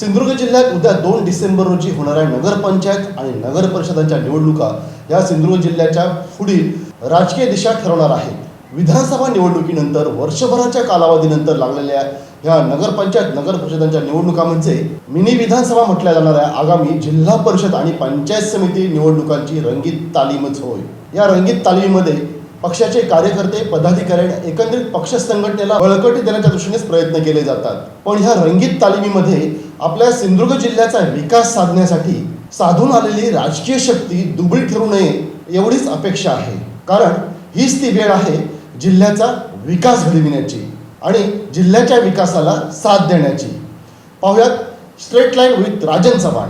सिंधुदुर्ग जिल्ह्यात उद्या दोन डिसेंबर रोजी होणाऱ्या नगरपंचायत आणि नगर परिषदांच्या निवडणुका या सिंधुदुर्ग जिल्ह्याच्या पुढील राजकीय दिशा ठरवणार आहेत. विधानसभा निवडणुकीनंतर वर्षभराच्या कालावधीनंतर लागलेल्या ह्या नगरपंचायत नगर परिषदांच्या निवडणुका म्हणजे मिनी विधानसभा म्हटल्या जाणाऱ्या आगामी जिल्हा परिषद आणि पंचायत समिती निवडणुकांची रंगीत तालीमच होय. या रंगीत तालीमीमध्ये पक्षाचे कार्यकर्ते पदाधिकारी एकंदरीत पक्ष संघटनेला बळकटी देण्याच्या दृष्टीनेच प्रयत्न केले जातात. पण ह्या रंगीत तालिमीमध्ये आपल्या सिंधुदुर्ग जिल्ह्याचा विकास साधण्यासाठी साधून आलेली राजकीय शक्ती दुबळी ठरू नये एवढीच अपेक्षा आहे. कारण हीच ती वेळ आहे जिल्ह्याचा विकास घडविण्याची आणि जिल्ह्याच्या विकासाला साथ देण्याची. पाहुयात straight line with Rajan Chavan.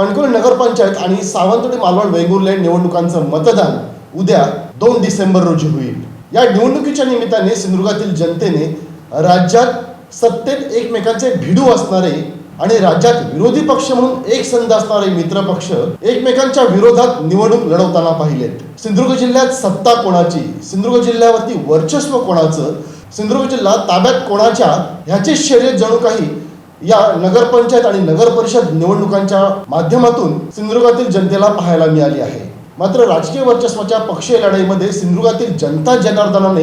Kankavli नगरपंचायत आणि सावंतवाडी मालवण वेंगुर्ले निवडणुकांचं मतदान उद्या दोन डिसेंबर रोजी होईल. या निवडणुकीच्या निमित्ताने सिंधुदुर्गातील जनतेने राज्यात सत्तेत एकमेकांचे भिडू असणारे आणि राज्यात विरोधी पक्ष म्हणून एक संध असणारे मित्र पक्ष एकमेकांच्या विरोधात निवडणूक लढवताना पाहिलेत. सिंधुदुर्ग जिल्ह्यात सत्ता कोणाची? सिंधुदुर्ग जिल्ह्यावरती वर्चस्व कोणाचं? सिंधुदुर्ग जिल्हा ताब्यात कोणाच्या? ह्याची शर्यत जणू काही या नगरपंचायत आणि नगर परिषद निवडणुकांच्या माध्यमातून सिंधुदुर्गातील जनतेला पाहायला मिळाली आहे. मात्र राजकीय वर्चस्वाच्या पक्षीय लढाईमध्ये सिंधुदुर्गातील जनता जनार्दनाने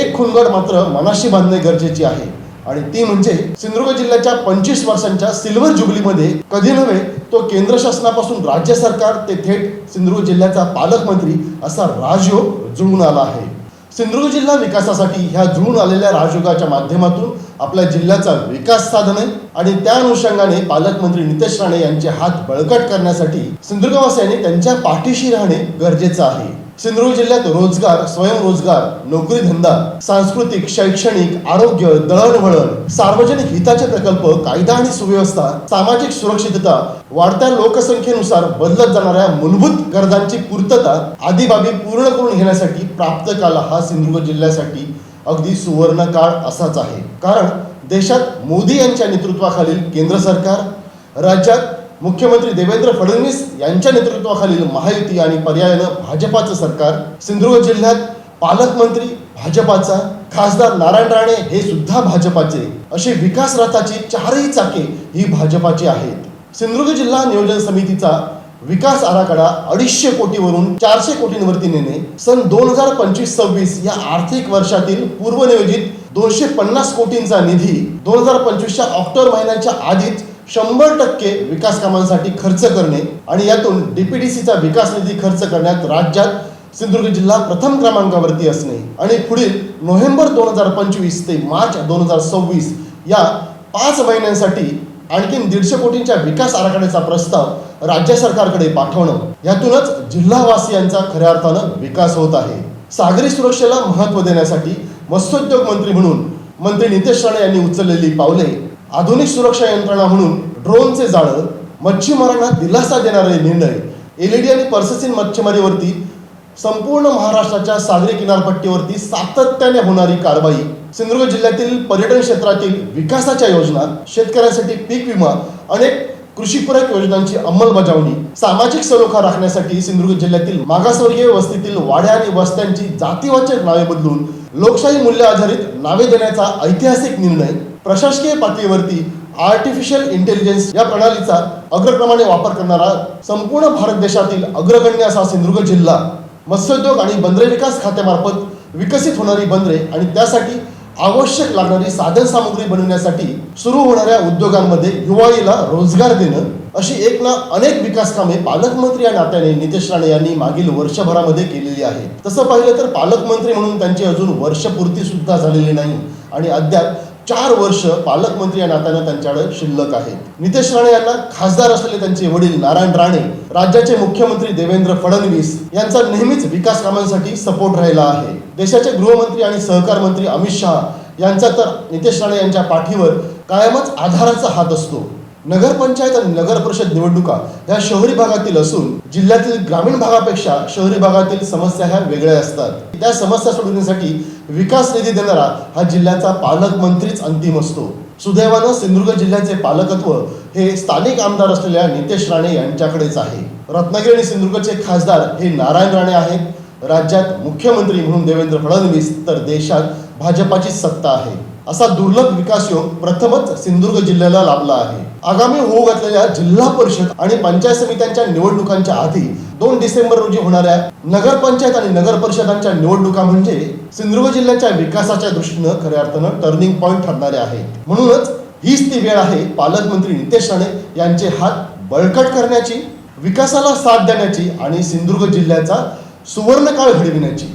एक खुनगड मात्र मनाशी बांधणे गरजेची आहे. आणि ती म्हणजे सिंधुदुर्ग जिल्ह्याच्या पंचवीस वर्षांच्या सिल्वर जुबलीमध्ये कधी नव्हे तो केंद्र शासनापासून राज्य सरकार ते थेट सिंधुदुर्ग जिल्ह्याचा पालकमंत्री असा राजयोग जुळून आला आहे. सिंधुदुर्ग जिल्हा विकासासाठी ह्या जुळून आलेल्या राजयोगाच्या माध्यमातून आपल्या जिल्ह्याचा विकास साधणे आणि त्या अनुषंगाने पालकमंत्री नितेश राणे यांचे हात बळकट करण्यासाठी सिंधुदुर्गवासियांनी त्यांच्या पाठीशी राहणे गरजेचं आहे. सिंधुदुर्ग जिल्ह्यात रोजगार स्वयंरोजगार नोकरी धंदा सांस्कृतिक शैक्षणिक आरोग्य दळणवळण सार्वजनिक हिताचे प्रकल्प कायदा आणि सुव्यवस्था सामाजिक सुरक्षितता वाढत्या लोकसंख्येनुसार बदलत जाणाऱ्या मूलभूत गरजांची पूर्तता आदी बाबी पूर्ण करून घेण्यासाठी प्राप्त काल हा सिंधुदुर्ग जिल्ह्यासाठी अगदी सुवर्ण काळ असाच आहे. कारण देशात मोदी यांच्या नेतृत्वाखालील केंद्र सरकार राज्यात मुख्यमंत्री देवेंद्र फडणवीस यांच्या नेतृत्वाखालील महायुती आणि पर्यायानं भाजपाचं सरकार सिंधुदुर्ग जिल्ह्यात पालकमंत्री भाजपाचा खासदार नारायण राणे हे सुद्धा भाजपाचे. अशी विकास रथाची चारही चाके ही भाजपाची आहेत. सिंधुदुर्ग जिल्हा नियोजन समितीचा विकास आराखडा अडीचशे कोटीवरून चारशे कोटींवरती नेणे सन दोन हजार पंचवीस सव्वीस या आर्थिक वर्षातील पूर्वनियोजित दोनशे पन्नास कोटींचा निधी दोन हजार पंचवीसच्या ऑक्टोबर महिन्याच्या आधीच शंभर टक्के विकास कामांसाठी खर्च करणे आणि यातून डीपीडीसीचा विकास निधी खर्च करण्यात राज्यात सिंधुदुर्ग जिल्हा प्रथम क्रमांकावरती असणे आणि पुढील नोव्हेंबर दोन हजार पंचवीस ते मार्च दोन हजार सव्वीस या पाच महिन्यांसाठी आणखीन दीडशे कोटींच्या विकास आराखड्याचा प्रस्ताव राज्य सरकारकडे पाठवणं. यातूनच जिल्हावासियांचा खऱ्या अर्थानं विकास होत आहे. सागरी सुरक्षेला महत्त्व देण्यासाठी मत्स्योद्योग मंत्री म्हणून मंत्री नितेश राणे यांनी उचललेली पावले आधुनिक सुरक्षा यंत्रणा म्हणून ड्रोनचे जाळं मच्छीमारांना दिलासा देणारे निर्णय एलईडी आणि पर्ससीन मच्छीमारीवरती संपूर्ण महाराष्ट्राच्या सागरी किनारपट्टीवरती सातत्याने होणारी कारवाई सिंधुदुर्ग जिल्ह्यातील पर्यटन क्षेत्रातील विकासाच्या योजना शेतकऱ्यांसाठी पीक विमा अनेक कृषीपूरक योजनांची अंमलबजावणी सामाजिक सलोखा राखण्यासाठी सिंधुदुर्ग जिल्ह्यातील मागासवर्गीय वस्तीतील वाड्या आणि वस्त्यांची जातीवाचक नावे बदलून लोकशाही मूल्य आधारित नावे देण्याचा ऐतिहासिक निर्णय प्रशासकीय पातळीवरती आर्टिफिशियल इंटेलिजन्स या प्रणालीचा अग्रक्रमाने वापर करणारा संपूर्ण भारत देशातील अग्रगण्य असा सिंधुदुर्ग जिल्हा. मत्स्योद्योग आणि बंदरे विकास खात्यामार्फत विकसित होणारी बंदरे आणि त्यासाठी आवश्यक लागणारी साधन सामुग्री बनवण्यासाठी सुरू होणाऱ्या उद्योगांमध्ये युवाईला रोजगार देणं अशी एक ना अनेक विकास कामे पालकमंत्री या नात्याने नितेश राणे यांनी मागील वर्षभरामध्ये केलेली आहे तसं पाहिलं तर पालकमंत्री म्हणून त्यांची अजून वर्षपूर्ती सुद्धा झालेली नाही आणि अद्याप चार वर्ष पालकमंत्री या नात्यानं त्यांच्याकडे शिल्लक आहेत नितेश राणे यांना खासदार असलेले त्यांचे वडील नारायण राणे राज्याचे मुख्यमंत्री देवेंद्र फडणवीस यांचा नेहमीच विकास कामांसाठी सपोर्ट राहिला आहे. देशाचे गृहमंत्री आणि सहकार मंत्री अमित शहा यांचा तर नितेश राणे यांच्या पाठीवर कायमच आधाराचा हात असतो. नगरपंचायत आणि नगर परिषद निवडणुका ह्या शहरी भागातील असून जिल्ह्यातील ग्रामीण भागापेक्षा शहरी भागातील समस्या ह्या वेगळ्या असतात. त्या समस्या सोडवण्यासाठी विकास निधी देणारा हा जिल्ह्याचा पालकमंत्रीच अंतिम असतो. सुदैवानं सिंधुदुर्ग जिल्ह्याचे पालकत्व हे स्थानिक आमदार असलेल्या नितेश राणे यांच्याकडेच आहे. रत्नागिरी आणि सिंधुदुर्गचे खासदार हे नारायण राणे आहेत. राज्यात मुख्यमंत्री म्हणून देवेंद्र फडणवीस तर देशात भाजपाची सत्ता आहे. असा दुर्लभ विकास योग प्रथमच सिंधुदुर्ग जिल्ह्याला लाभला आहे. आगामी होऊ घातलेल्या जिल्हा परिषद आणि पंचायत समित्यांच्या निवडणुकांच्या आधी दोन डिसेंबर रोजी होणाऱ्या नगरपंचायत आणि नगर परिषदांच्या निवडणुका म्हणजे सिंधुदुर्ग जिल्ह्याच्या विकासाच्या दृष्टीनं खऱ्या अर्थानं टर्निंग पॉईंट ठरणारे आहेत. म्हणूनच हीच ती वेळ आहे पालकमंत्री नितेश राणे यांचे हात बळकट करण्याची विकासाला साथ देण्याची आणि सिंधुदुर्ग जिल्ह्याचा सुवर्णकाळ घडविण्याची.